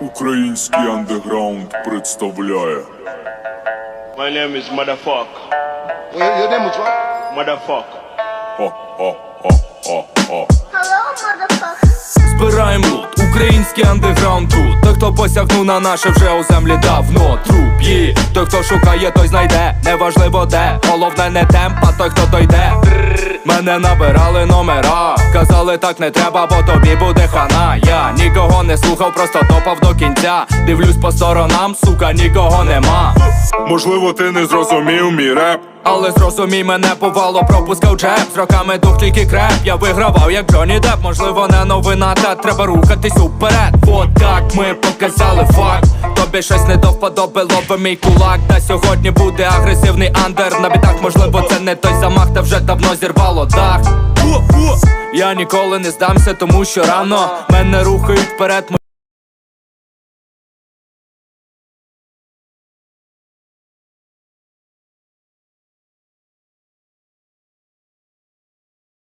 Український андеграунд представляє. My name is Motherfuck. Your, your name is what? Motherfuck. Хо-хо-хо-хо-хо Hello, motherfucker. Збираєм лут, український андеграунд тут. Той, хто посягнув на наше вже у землі давно. Труп є, той, хто шукає, той знайде. Неважливо де, головне не темп, а той, хто дойде. Мене набирали номера. Казали так не треба, бо тобі буде хана не слухав, просто топав до кінця. Дивлюсь по сторонам, сука, нікого нема. Можливо, ти не зрозумів мій реп. Але зрозумій мене повало, пропускав джеб. З роками дух тільки креп, я вигравав як Джонні Деп Можливо, не новина, та треба рухатись уперед. От так ми показали факт. Тобі щось не до вподоби, лови мій кулак. Та сьогодні буде агресивний андер. На бітах, можливо, це не той замах, та вже давно зірвало дах Я ніколи не здамся, тому що рано. Мене рухають вперед